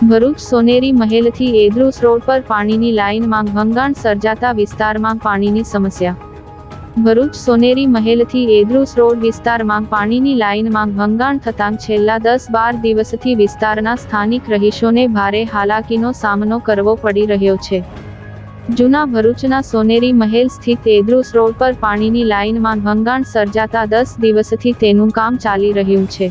ભરૂચ સોનેરી મહેલથી એદ્રુસ રોડ પર પાણીની લાઇનમાં ભંગાણ સર્જાતા વિસ્તારમાં પાણીની સમસ્યા. ભરૂચ સોનેરી મહેલથી એદ્રુસ રોડ વિસ્તારમાં પાણીની લાઇનમાં ભંગાણ થતાં છેલ્લા દસ બાર દિવસથી વિસ્તારના સ્થાનિક રહીશોને ભારે હાલાકીનો સામનો કરવો પડી રહ્યો છે. જૂના ભરૂચના સોનેરી મહેલ સ્થિત એદ્રુસ રોડ પર પાણીની લાઇનમાં ભંગાણ સર્જાતા દસ દિવસથી તેનું કામ ચાલી રહ્યું છે.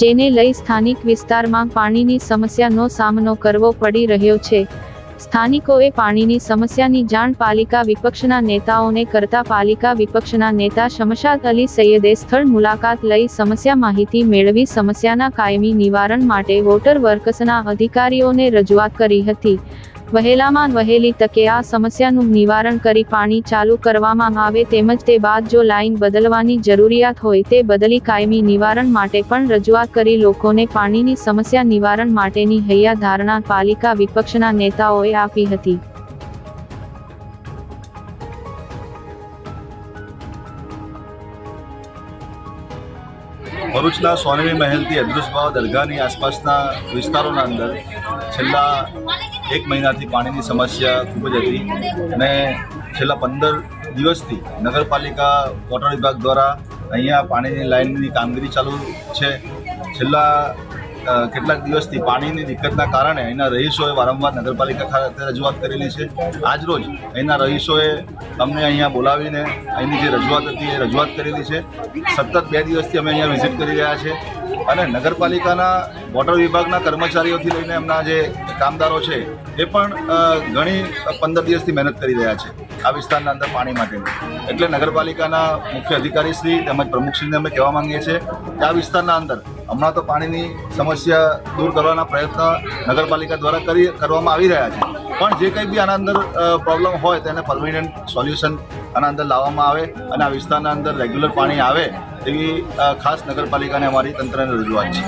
જેને લઈ સ્થાનિક વિસ્તારમાં પાણીની સમસ્યાનો સામનો કરવો પડી રહ્યો છે. સ્થાનિકોએ પાણીની સમસ્યાની જાણ પાલિકા વિપક્ષના નેતાઓને કરતા પાલિકા વિપક્ષના નેતા શમશાદ અલી સૈયદે સ્થળ મુલાકાત લઈ સમસ્યા માહિતી મેળવી સમસ્યાના કાયમી નિવારણ માટે વોટર વર્કસના અધિકારીઓને રજૂઆત કરી હતી. વહેલામાં વહેલી તકે આ સમસ્યાનું નિવારણ કરી પાણી ચાલુ કરવામાં આવે તેમજ તે બાદ જો લાઇન બદલવાની જરૂરિયાત હોય તે બદલી કાયમી નિવારણ માટે પણ રજૂઆત કરી લોકોને પાણીની સમસ્યા નિવારણ માટેની હૈયા ધારણા પાલિકા વિપક્ષના નેતાઓએ આપી હતી. ભરૂચના સોનેરી મહેલથી અદૃશ્યભાવ દરગાહની આસપાસના વિસ્તારોના અંદર છેલ્લા એક મહિનાથી પાણીની સમસ્યા ખૂબ જ હતી અને છેલ્લા પંદર દિવસથી નગરપાલિકા, વોટર વિભાગ દ્વારા અહીંયા પાણીની લાઇનની કામગીરી ચાલુ છે. છેલ્લા કેટલાક દિવસથી પાણીની દિક્કતના કારણે અહીંના રહીશોએ વારંવાર નગરપાલિકા ખાતે રજૂઆત કરેલી છે. આજરોજ અહીંના રહીશોએ અમને અહીંયા બોલાવીને અહીંની જે રજૂઆત હતી એ રજૂઆત કરેલી છે. સતત બે દિવસથી અમે અહીંયા વિઝિટ કરી રહ્યા છે અને નગરપાલિકાના વોટર વિભાગના કર્મચારીઓથી લઈને એમના જે કામદારો છે એ પણ ઘણી પંદર દિવસથી મહેનત કરી રહ્યા છે આ વિસ્તારના અંદર પાણી માટે એટલે નગરપાલિકાના મુખ્ય અધિકારીશ્રી તેમજ પ્રમુખશ્રીને અમે કહેવા માંગીએ છીએ કે આ વિસ્તારના અંદર હમણાં તો પાણીની સમસ્યા દૂર કરવાના પ્રયત્ન નગરપાલિકા દ્વારા કરી કરવામાં આવી રહ્યા છે. પણ જે કંઈ બી આના અંદર પ્રોબ્લેમ હોય તેને પરમિનન્ટ સોલ્યુશન આના અંદર લાવવામાં આવે અને આ વિસ્તારના અંદર રેગ્યુલર પાણી આવે એવી ખાસ નગરપાલિકાને અમારી તંત્રને રજૂઆત છે.